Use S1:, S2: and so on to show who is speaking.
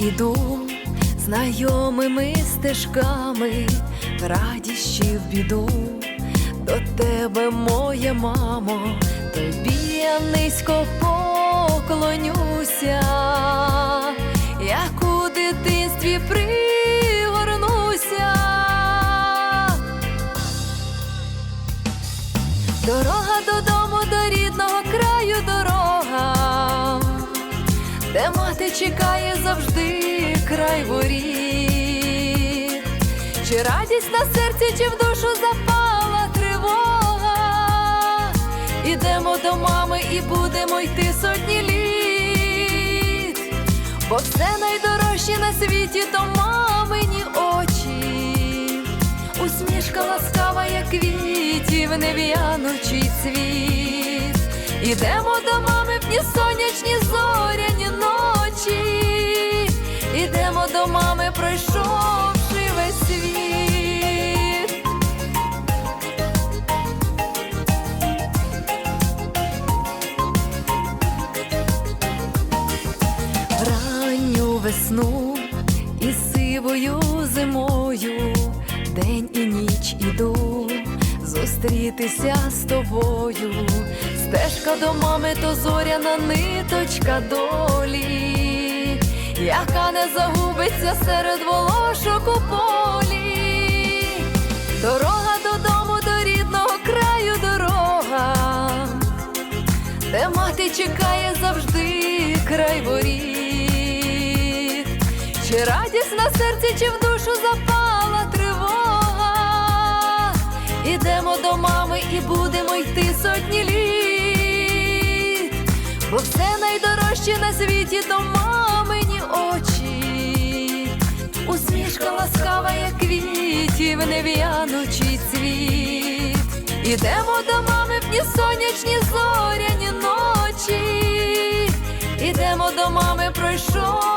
S1: іду знайомими стежками, в радість чи в біду. До тебе, моя мамо, тобі я низько поклонюся, чекає завжди край воріт. Чи радість на серці, чи в душу запала тривога. Ідемо до мами і будемо йти сотні літ, бо все найдорожче на світі то мамині очі, усмішка ласкава, як квітів, нев'янучий цвіт. Ідемо до весну і сивою зимою, день і ніч іду зустрітися з тобою. Стежка до мами, то зоряна ниточка долі, яка не загубиться серед волошок у полі. Дорога додому, до рідного краю дорога де мати чекає завжди край воріт, чи радість на серці, чи в душу запала тривога. Ідемо до мами і будемо йти сотні літ, бо все найдорожче на світі то мамині очі, усмішка ласкава, як квітів, нев'янучий цвіт. Ідемо до мами в дні сонячні зоряні ночі. Ідемо до мами, пройшов